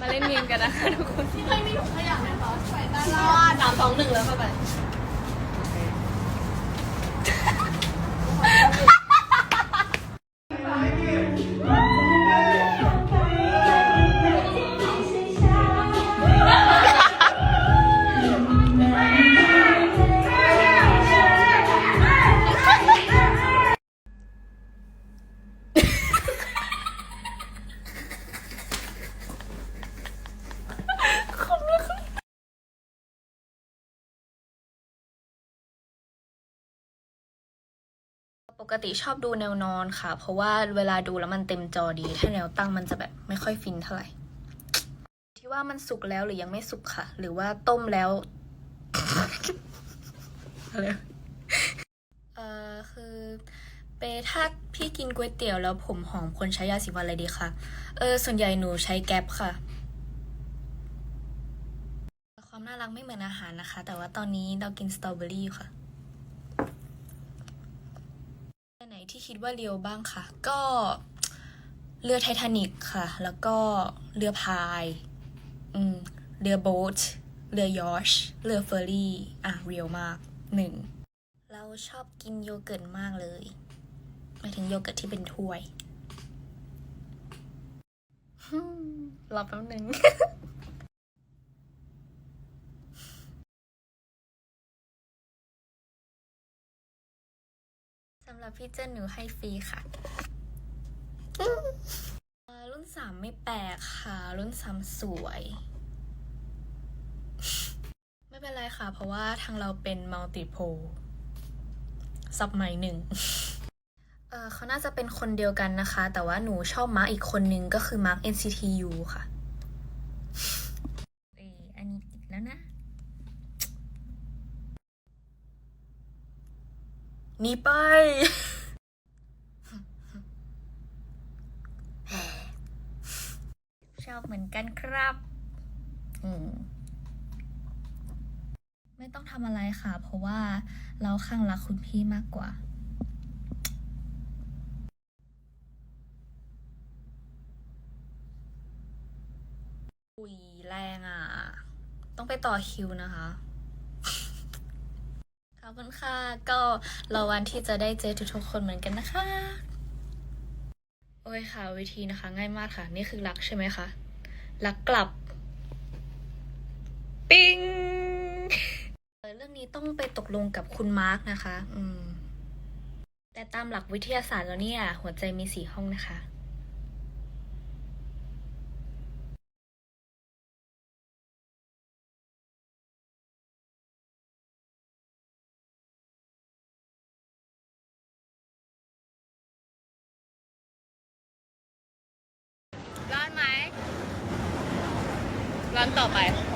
มาเล่นเกมกันนะคะทุกคนไม่มีถุงขยะไหมคะใส่ด้านล่างสามสองหนึ่งแล้วเข้าไป ปกติชอบดูแนวนอนค่ะ เพราะว่าเวลาดูแล้วมันเต็มจอดี ถ้าแนวตั้งมันจะแบบไม่ค่อยฟินเท่าไหร่ ที่ว่ามันสุกแล้วหรือยังไม่สุกค่ะ หรือว่าต้มแล้วอะไรเอ่อคือเปถ้าพี่กินก๋วยเตี๋ยวแล้วผมหอมคนใช้ยาสีฟันอะไรดีคะเออส่วนใหญ่หนูใช้แก๊ปค่ะ ความน่ารักไม่เหมือนอาหารนะคะ แต่ว่าตอนนี้เรากินสตรอเบอรี่อยู่ค่ะ อันไหน ที่คิดว่าเรียวบ้างค่ะก็เรือไททานิกค่ะ แล้วก็เรือพายอืมเรือโบ๊ทเรือยอชเรือเฟอร์รี่ อะ เรียวมากหนึ่งเราชอบกินโยเกิร์ตมากเลยหมายถึงโยเกิร์ตที่เป็นถ้วยรอแป๊บหนึ่ง หรับพี่เจิ้นหนูให้ฟรีค่ะ รุ่นสามไม่แปลกค่ะ รุ่นสามสวย ไม่เป็นไรค่ะ เพราะว่าทางเราเป็นมัลติโพซับใหม่หนึ่งเออเขาน่าจะเป็นคนเดียวกันนะคะ แต่ว่าหนูชอบมาร์กอีกคนนึงก็คือมาร์ก NCTU ค่ะ เอออันนี้อีกแล้วนะ หนี่ไป ชอบเหมือนกันครับอืมไม่ต้องทำอะไรค่ะ เพราะว่าเราข้างรักคุณพี่มากกว่าอุ้ยแรงอะ ต้องไปต่อคิวนะคะ ขอบคุณค่ะ ก็รอวันที่จะได้เจอทุกๆคนเหมือนกันนะคะ โอ้ยค่ะ วิธีนะคะ ง่ายมากค่ะ นี่คือรักใช่ไหมคะ รักกลับ ปิงเออเรื่องนี้ต้องไปตกลงกับคุณมาร์กนะคะ อืม แต่ตามหลักวิทยาศาสตร์แล้วเนี่ย หัวใจมีสี่ห้องนะคะ ร้อนไหมร้อนต่อไป